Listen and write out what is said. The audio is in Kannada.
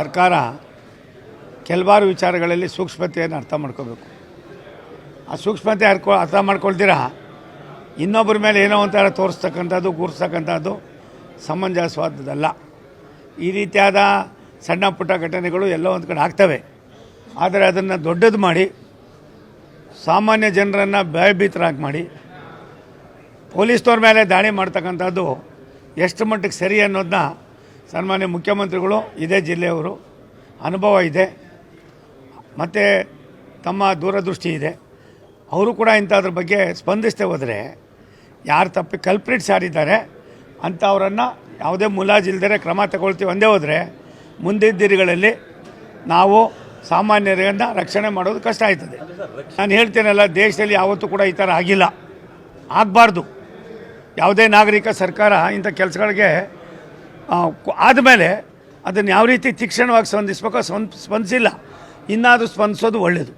ಸರ್ಕಾರ ಕೆಲವಾರು ವಿಚಾರಗಳಲ್ಲಿ ಸೂಕ್ಷ್ಮತೆಯನ್ನು ಅರ್ಥ ಮಾಡ್ಕೋಬೇಕು. ಆ ಸೂಕ್ಷ್ಮತೆ ಅರ್ಕೊ, ಅರ್ಥ ಮಾಡ್ಕೊಳ್ತೀರಾ? ಇನ್ನೊಬ್ಬರ ಮೇಲೆ ಏನೋ ಒಂಥರ ತೋರಿಸ್ತಕ್ಕಂಥದ್ದು, ಕೂರಿಸ್ತಕ್ಕಂಥದ್ದು ಸಮಂಜಸವಾದದ್ದಲ್ಲ. ಈ ರೀತಿಯಾದ ಸಣ್ಣ ಪುಟ್ಟ ಘಟನೆಗಳು ಎಲ್ಲೋ ಒಂದು ಕಡೆ ಆಗ್ತವೆ. ಆದರೆ ಅದನ್ನು ದೊಡ್ಡದು ಮಾಡಿ, ಸಾಮಾನ್ಯ ಜನರನ್ನು ಭಯಭೀತರಾಗಿ ಮಾಡಿ, ಪೊಲೀಸ್ನವ್ರ ಮೇಲೆ ದಾಳಿ ಮಾಡ್ತಕ್ಕಂಥದ್ದು ಎಷ್ಟು ಮಟ್ಟಿಗೆ ಸರಿ ಅನ್ನೋದನ್ನ ಸನ್ಮಾನ್ಯ ಮುಖ್ಯಮಂತ್ರಿಗಳು, ಇದೇ ಜಿಲ್ಲೆಯವರು, ಅನುಭವ ಇದೆ. ಮತ್ತು ತಮ್ಮ ದೂರದೃಷ್ಟಿ ಇದೆ. ಅವರು ಕೂಡ ಇಂಥದ್ರ ಬಗ್ಗೆ ಸ್ಪಂದಿಸ್ತೇ ಹೋದರೆ, ಯಾರು ತಪ್ಪಿ ಕಲ್ಪ್ರಿಟ್ಸ್ ಯಾರಿದ್ದಾರೆ ಅಂಥವರನ್ನು ಯಾವುದೇ ಮುಲಾಜಿಲ್ದರೆ ಕ್ರಮ ತಗೊಳ್ತೀವಿ ಒಂದೇ ಹೋದರೆ, ಮುಂದಿನ ದಿನಗಳಲ್ಲಿ ನಾವು ಸಾಮಾನ್ಯರನ್ನು ರಕ್ಷಣೆ ಮಾಡೋದು ಕಷ್ಟ ಆಯ್ತದೆ. ನಾನು ಹೇಳ್ತೇನಲ್ಲ, ದೇಶದಲ್ಲಿ ಯಾವತ್ತೂ ಕೂಡ ಈ ಥರ ಆಗಿಲ್ಲ. ಆಗಬಾರ್ದು. ಯಾವುದೇ ನಾಗರಿಕ ಸರ್ಕಾರ ಇಂಥ ಕೆಲಸಗಳಿಗೆ ಆದಮೇಲೆ ಅದನ್ನು ಯಾವ ರೀತಿ ತೀಕ್ಷ್ಣವಾಗಿ ಸ್ಪಂದಿಸ್ಬೇಕೋ ಸ್ಪಂದ ಸ್ಪಂದಿಸಿಲ್ಲ. ಇನ್ನಾದರೂ ಸ್ಪಂದಿಸೋದು ಒಳ್ಳೆಯದು